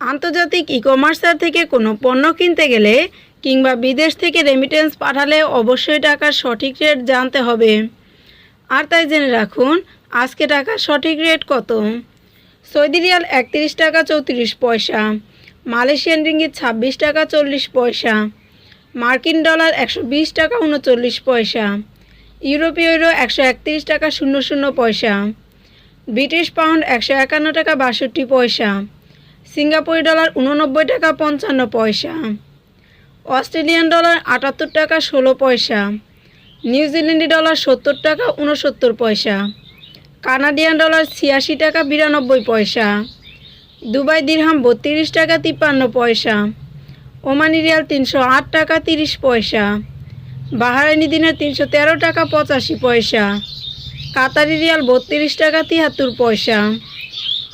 আন্তর্জাতিক ই কমার্সার থেকে কোনো পণ্য কিনতে গেলে কিংবা বিদেশ থেকে রেমিটেন্স পাঠালে অবশ্যই টাকার সঠিক রেট জানতে হবে। আর তাই জেনে রাখুন, আজকে টাকার সঠিক রেট কত? সৌদি রিয়াল একত্রিশ টাকা চৌত্রিশ পয়সা, মালয়েশিয়ান রিঙ্গিত ছাব্বিশ টাকা চল্লিশ পয়সা, মার্কিন ডলার একশো বিশ টাকা উনচল্লিশ পয়সা, ইউরোপীয় ইউরো একশো একত্রিশ টাকা শূন্য শূন্য পয়সা, ব্রিটিশ পাউন্ড একশো একান্ন টাকা বাষট্টি পয়সা সিঙ্গাপুরি ডলার উননব্বই টাকা পঞ্চান্ন পয়সা, অস্ট্রেলিয়ান ডলার আটাত্তর টাকা ষোলো পয়সা, নিউজিল্যান্ডি ডলার সত্তর টাকা উনসত্তর পয়সা, কানাডিয়ান ডলার ছিয়াশি টাকা বিরানব্বই পয়সা, দুবাই দিরহাম বত্রিশ টাকা তিপ্পান্ন পয়সা, ওমানি রিয়াল তিনশো আট টাকা তিরিশ পয়সা, বাহারাইনি দিনের তিনশো তেরো টাকা পঁচাশি পয়সা, কাতারি রিয়াল বত্রিশ টাকা তিয়াত্তর পয়সা